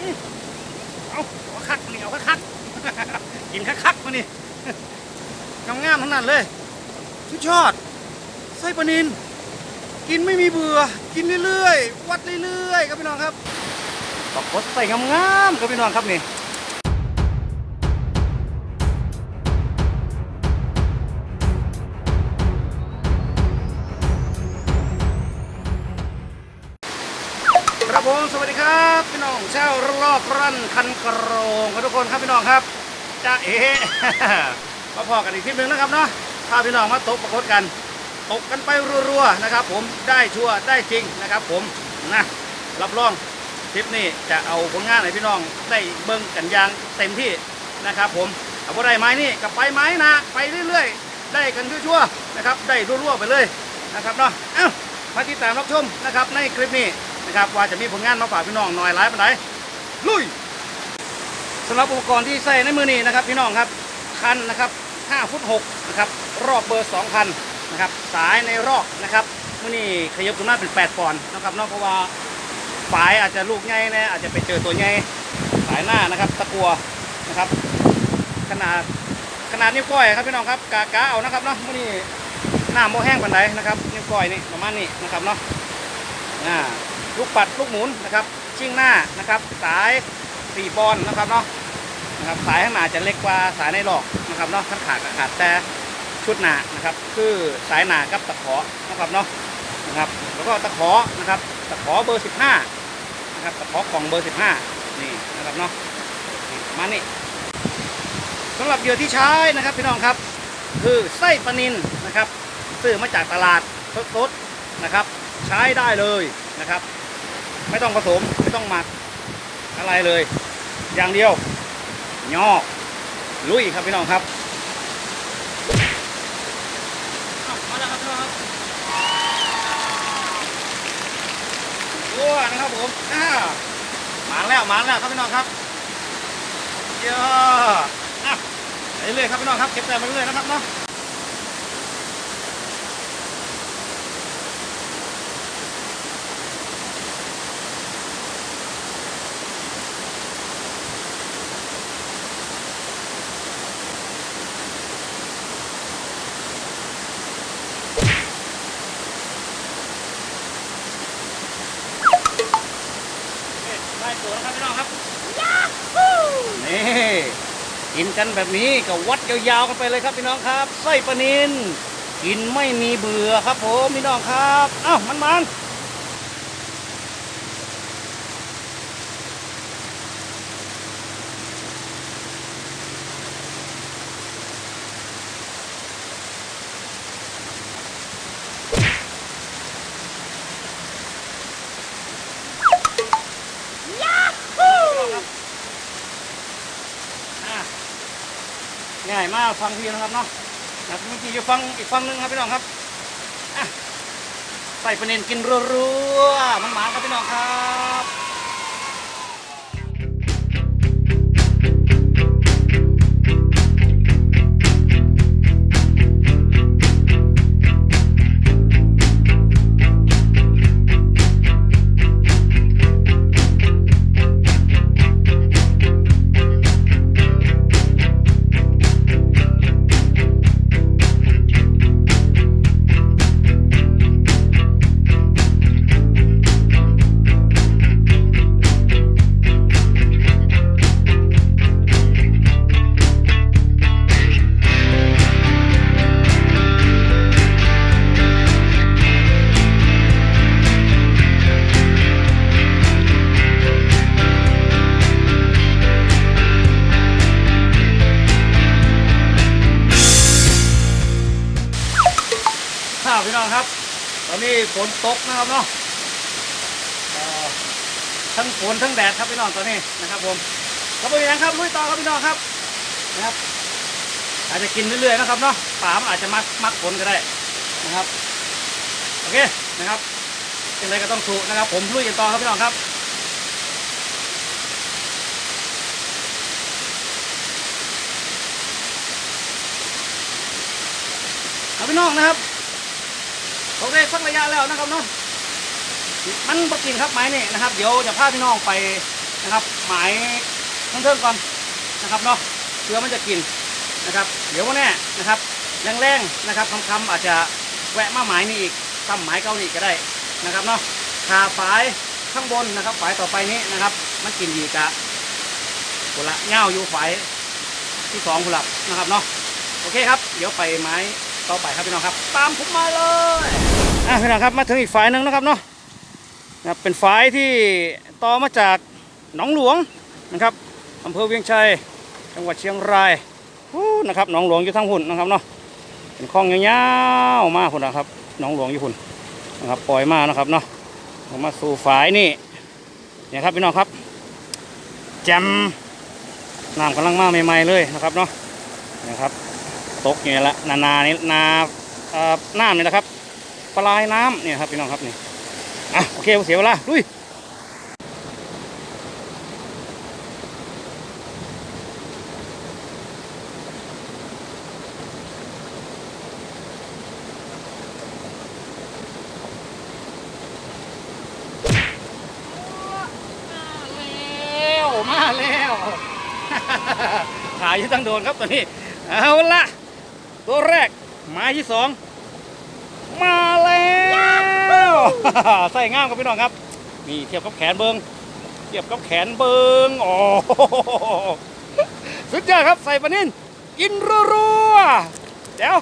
อืมเอาเอาคักมานี่เอาคักกินคักๆมานี่งามๆทั้งนั้นเลยชุดยอดไส้ปลานินกินไม่มีเบื่อ กินเรื่อยๆ วัดเรื่อยๆ ครับพี่น้องครับตอกกดใส่งามๆครับพี่น้องครับนี่ ครับผมสวัสดีครับพี่น้องเช่ารอบรั่นคันกระโงครับทุกคนครับพี่น้องครับจ้าเอ๋มาพอกันอีกคลิปหนึ่งนะครับเนาะพาพี่น้องมาตกประคดกันตกกันไปรัวๆนะครับ ผมได้ชัวร์ได้จริงนะครับ ผมนะรับรองคลิปนี้จะเอาผลงานให้พี่น้องได้เบิ่งกันยางเต็มที่นะครับ ผมเอาบ่ได้ไม้นี่กับไปไม้นะไปเรื่อยๆ ได้กันชั่วๆนะครับ ได้รัวๆไปเลยนะครับเนาะเอ้ามาติดตามรับชมนะครับในคลิปนี้ นะครับว่าจะมีผลงานมาฝากพี่น้องหน่อยหลายปานใดลุยสำหรับอุปกรณ์ที่ใส่ในมือนี้นะครับ พี่น้องครับคันนะครับ5ฟุต6นะครับรอบเบอร์2คันนะครับสายในรอกนะครับมือนี้ขยับขึ้นมาเป็น 8 ปอนด์นะครับเนอกเพราะว่าฝายอาจจะลูกใหญ่นะอาจจะไปเจอตัวใหญ่สายหน้านะครับตะกัวนะครับ ขนาดขนาดนิ้วก้อยครับพี่น้องครับกากาเอานะครับเนาะมือนี้หน้าโมแห้งปานใดนะครับนิ้วก้อยนี่ประมาณนี้นะครับเนาะอ่า ลูกปัดลูกหมุนนะครับ ชิ่งหน้านะครับ สาย4ปอนด์นะครับเนาะนะครับสายข้างหน้าจะเล็กกว่าสายในหลอกนะครับเนาะขั้นขาดก็ขาดแต่ชุดหนานะครับ คือสายหนากับตะขอนะครับเนาะนะครับ แล้วก็ตะขอนะครับ ตะขอเบอร์ 15นะครับตะขอกล่องเบอร์ 15 นี่นะครับเนาะมานี้สำหรับเหยื่อที่ใช้นะครับพี่น้องครับ คือไส้ปลานินนะครับ ซื้อมาจากตลาดสดๆนะครับ ใช้ได้เลยนะครับ ไม่ต้องผสมไม่ต้องหมักอะไรเลย อย่างเดียวย่อลุยครับพี่น้องครับอ้าวมาแล้วครับพี่น้องครับวัวนะครับผมอ่ามาแล้วมาแล้วครับพี่น้องครับเยอะอะไปเรื่อยๆครับพี่น้องครับเก็บแต่มาเรื่อยๆนะครับเนาะ ได้ ตัวแล้วครับพี่น้องครับนี่กินกันแบบนี้ก็วัดยาวๆกันไปเลยครับพี่น้องครับไส้ปลานินกินไม่มีเบื่อครับผมพี่น้องครับเอ้ามันมันอะง่ายมากฟังพี่นะครับเนาะนะเมื่อกี้จะฟังอีกฟังหนึงครับพี่น้องครับใส่ประเด็นกินรัวๆมันหมาครับพี่น้องครับ ฝนตกนะครับเนาะทั้งฝนทั้งแดดครับพี่น้องตอนนี้นะครับผมครับเป็นยังครับลุยต่อครับพี่น้องครับนะครับ อาจจะกินเรื่อยๆนะครับเนาะป่ามันอาจจะมักมักฝนก็ได้นะครับโอเคนะครับเป็นไรก็ต้องสู้นะครับ ผมลุยกันต่อครับพี่น้องครับครับพี่น้องนะครับ โอเคสักระยะแล้วนะครับเนาะมันบกินครับไม้นี่นะครับ เดี๋ยวจะพาพี่น้องไปนะครับหมายเพิ่งๆก่อนนะครับเนาะเพื่อมันจะกินนะครับ เดี๋ยววันแน่นะครับแรงๆนะครับคำๆอาจจะแวะมาหมายนี่อีกซ้ำหมายเกาหลีก็ได้นะครับเนาะขาฝายข้างบนนะครับฝายต่อไปนี้นะครับ มันกินดีกะกุละเง่าอยู่ฝายที่สองกุละนะครับเนาะโอเคครับ เดี๋ยวไปไม้ ต่อไปครับพี่น้องครับ ตามผมมาเลยอะพี่น้องครับมาถึงอีกฝ่ายหนึ่งนะครับเนาะนะเป็นฝ่ายที่ต่อมาจากหนองหลวงนะครับอำเภอเวียงชัย จังหวัดเชียงรายนะครับหนองหลวงอยู่ทั้งหุ่นนะครับเนาะเป็นคลองยาวๆมากพุ่นนะครับหนองหลวงอยู่หุ่นนะครับปล่อยมานะครับเนาะมาสู่ฝ่ายนี่เนี่ยครับพี่น้องครับแจมน้ำกำลังมาใหม่ๆเลยนะครับเนาะนะครับ ตกอยู่นี่แหละนานานี่นาเอ่อน้ำนี่นะครับปลายน้ำเนี่ยครับพี่น้องครับนี่อะโอเคเสียเวลาลุยแล้วมาแล้วขายยู่ตั้งโดนครับตัวนี้ เอาละ ตัวแรกหมายที่สองมาแล้วใส่ง่ามครับพี่น้องครับนี่เทียบกับแขนเบิงเทียบกับแขนเบิงโอ้โหสุดยอดครับใส่ปนินกินรัวๆเดี๋ยว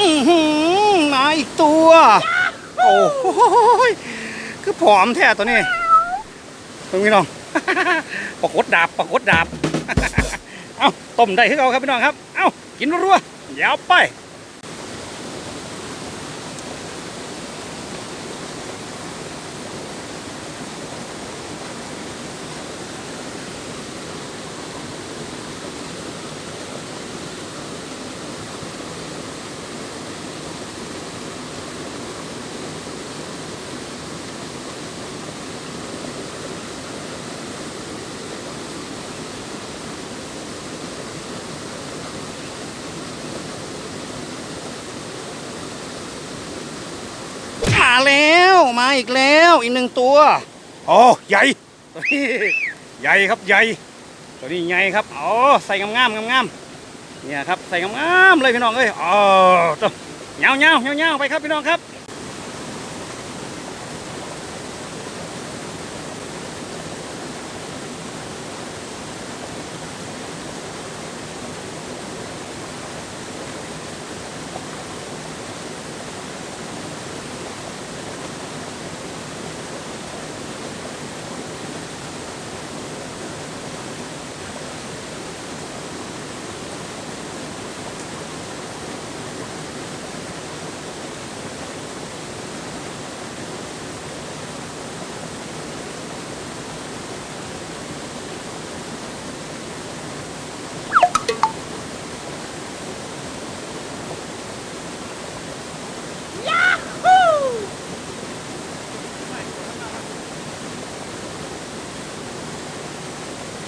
อือหือมาอีกตัว โอ้โหคือผอมแท้ตัวนี้ตรงพี่น้องปรากฏดาบปรากฏดาบ เอาต้มได้ที่เราครับพี่น้องครับ เอากินรัวๆยาวไป มาแล้วมาอีกแล้วอีกหนึ่งตัวโอ้ใหญ่ตัวนี้ใหญ่ครับใหญ่ ตัวนี้ใหญ่ครับโอ้ใส่งามๆงามๆเนี่ยครับใส่งามๆเลยพี่น้องเอ้ยอ๋อตัวเงาเงาเงาเงาๆไปครับพี่น้องครับ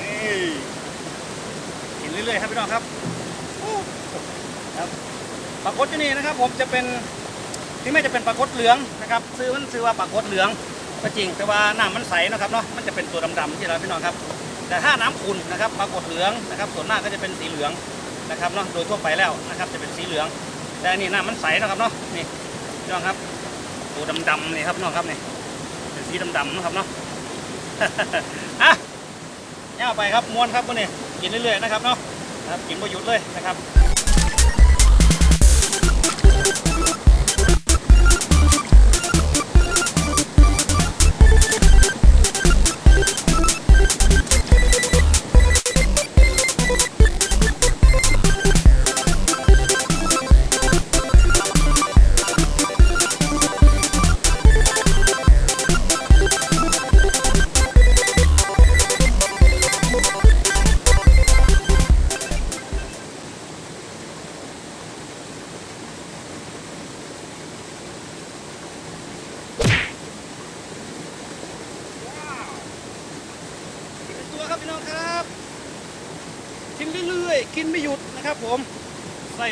นี่กินเรื่อยๆครับพี่น้องครับโอ้ครับ ปลากดที่นี่นะครับผมจะเป็นที่ไม่จะเป็นปลากดเหลืองนะครับซื้อมันซื้อว่าปลากดเหลืองก็จริงแต่ว่าน้ำมันใสนะครับเนาะมันจะเป็นตัวดำๆที่เราพี่น้องครับ แต่ถ้าน้ำขุ่นนะครับปลากดเหลืองนะครับ ส่วนมากก็จะเป็นสีเหลืองนะครับเนาะโดยทั่วไปแล้วนะครับจะเป็นสีเหลือง แต่นี่น้ำมันใสนะครับเนาะนี่พี่น้องครับตัวดำๆนี่ครับน้องครับนี่เป็นสีดำๆนะครับเนาะอะย่าไปครับม้วนครับวันนี้กินเรื่อยๆนะครับเนาะนะครับกินประยุทธ์เลยนะครับ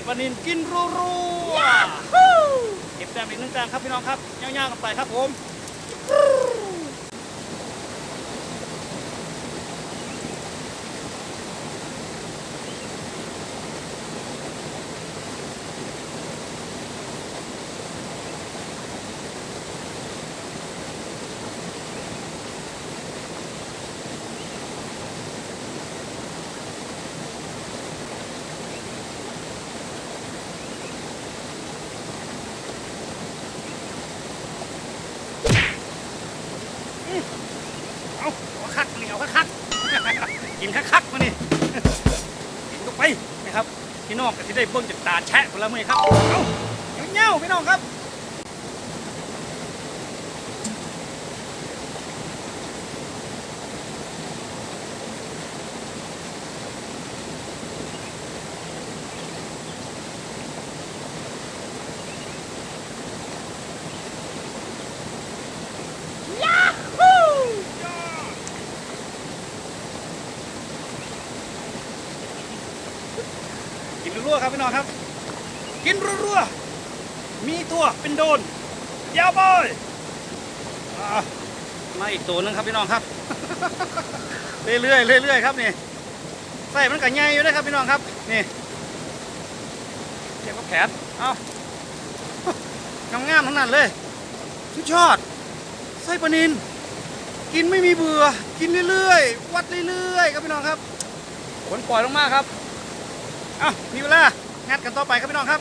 ปลานินกินรัวๆเก็บแต้มอีกหนึ่งแต้มครับพี่น้องครับย่างๆกันไปครับผม เอาคักนี่เอาคักกินคักๆมานี่กินก็ไปนะครับพี่น้องก็จะได้เบิ้งจากตาแชะคนละมือครับเอาเงี้ยวพี่น้องครับ กินรัวๆครับพี่ น้องครับ กินรัวๆมีตัวเป็นโดนยาวบอยมาอีกตัวหนึงครับพี่น้องครับ เรื่อยๆเรื่อยๆครับนี่ใส่มันกัใหญ่อยู่นะครับพี่น้องครับนี่เก็บกับแขนเอางามๆทั้งนั้นเลยชุดชอดไส้ปลานินกินไม่มีเบื่อ กินเรื่อยๆ วัดเรื่อยๆ ครับพี่น้องครับ ผลปล่อยลงมาครับ อะมีเวลา งัดกันต่อไปครับพี่น้องครับ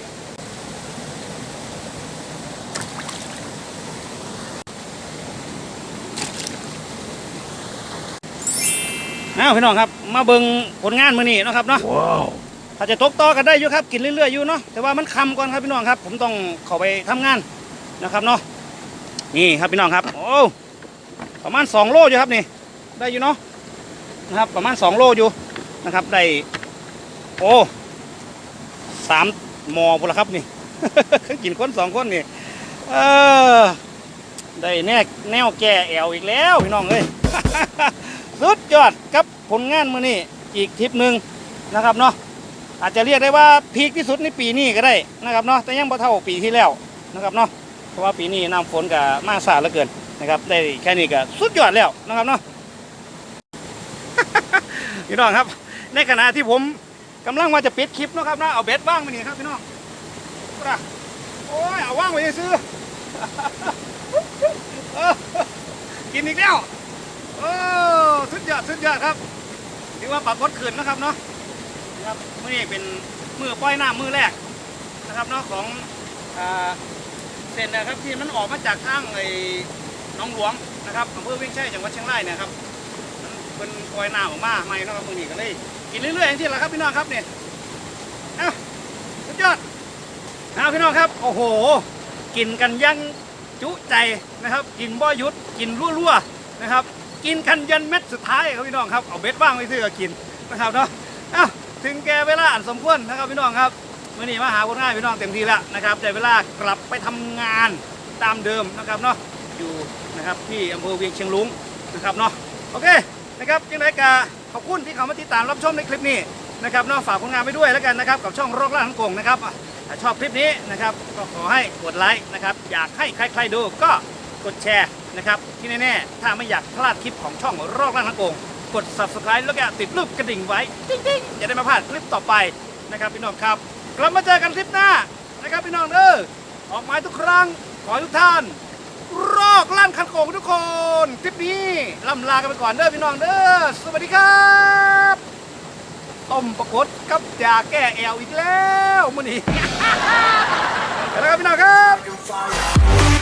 อ้าวพี่น้องครับ มาเบิ่งผลงานมื้อนี้เนาะครับเนาะว้าวถ้าจะตกต่อกันได้อยู่ครับกินเรื่อยๆอยู่เนาะแต่ว่ามันคำก่อนครับพี่น้องครับ ผมต้องเข้าไปทำงานนะครับเนาะนี่ครับพี่น้องครับ โอ้ประมาณ 2 โลอยู่ครับนี่ ได้อยู่เนาะนะครับประมาณ 2 โลอยู่นะครับได้โอ้ สามมอพุ่นละครับนี่ กินคนสองคนนี่เออได้แน่แนวแก่แอวอีกแล้วพี่น้องเอ้ย สุดยอดครับผลงานมือนี้อีกทริปหนึ่งนะครับเนาะอาจจะเรียกได้ว่าพีคที่สุดในปีนี้ก็ได้นะครับเนาะแต่ยังบ่เท่าปีที่แล้วนะครับเนาะเพราะว่าปีนี้น้ำฝนกับมาสาเหลือเกินนะครับ ได้แค่นี้ก็สุดยอดแล้วนะครับเนาะพี่น้องครับ ในขณะที่ผม กำลังว่าจะปิดคลิปเนาะครับนะเอาเบ็ดว่างมานี่ครับพี่น้องพูดอะโอ้ยเอาว่างไว้ซื้อกินอีกแล้วโอ้สุดยอดสุดยอดครับถือว่าปรับกดขืนนะครับเนาะนะครับมื่อนี้เป็นมือปล่อยหน้ำมือแรกนะครับเนาะของเส้นนะครับที่มันออกมาจากทางไอ้น้องหลวงนะครับอำเภอเวียงชัยจังหวัดเชียงรายเนะครับมันเป็นปล่อยหน้ำออกมาใหม่นาะครับมื่อนี้ก็เลย กินเรื่อยๆอย่างที่แหละครับพี่น้องครับเนี่ยเอ้าสุดยอดเอาพี่น้องครับ โอ้โห กินกันยังจุใจนะครับ กินบ่หยุดกินรั่วๆนะครับ กินกันยันเม็ดสุดท้ายครับพี่น้องครับ เอาเบ็ดว่างไว้ซื้อก็กินนะครับเนาะเอ้าถึงแกเวลาอันสมควรนะครับพี่น้องครับมื่อนี้มาหาคนง่ายพี่น้องเต็มที่แล้วนะครับได้เวลากลับไปทำงานตามเดิมนะครับเนาะอยู่นะครับที่อำเภอเวียงเชียงลุงนะครับเนาะโอเคนะครับยังไงกา ขอบคุณที่เขามาติดตามรับชมในคลิปนี้นะครับนาะฝากผลงานไปด้วยแล้วกันนะครับ กับช่องโรคล่าทั้งกงนะครับถ้าชอบคลิปนี้นะครับก็ขอให้กดไลค์นะครับอยากให้ใครๆดูก็กดแชร์นะครับที่แน่ๆถ้าไม่อยากพลาดคลิปของช่องโรคล่าทั้งกงกด subscribe แล้วก็ติดรูปกระดิ่งไว้ติ๊งๆจะได้ไม่พลาดคลิปต่อไปนะครับพี่น้องครับ กลับมาเจอกันคลิปหน้านะครับพี่น้องเด้อออกหมายทุกครั้งขอทุกท่าน รอกลั่นคันโกงทุกคนคลิปนี้ล่ำลากันไปก่อนเด้อพี่น้องเด้อสวัสดีครับต้มประกดกับยาแก้แอวอีกแล้วมื้อนี้แล้วครับพี่น้องครับ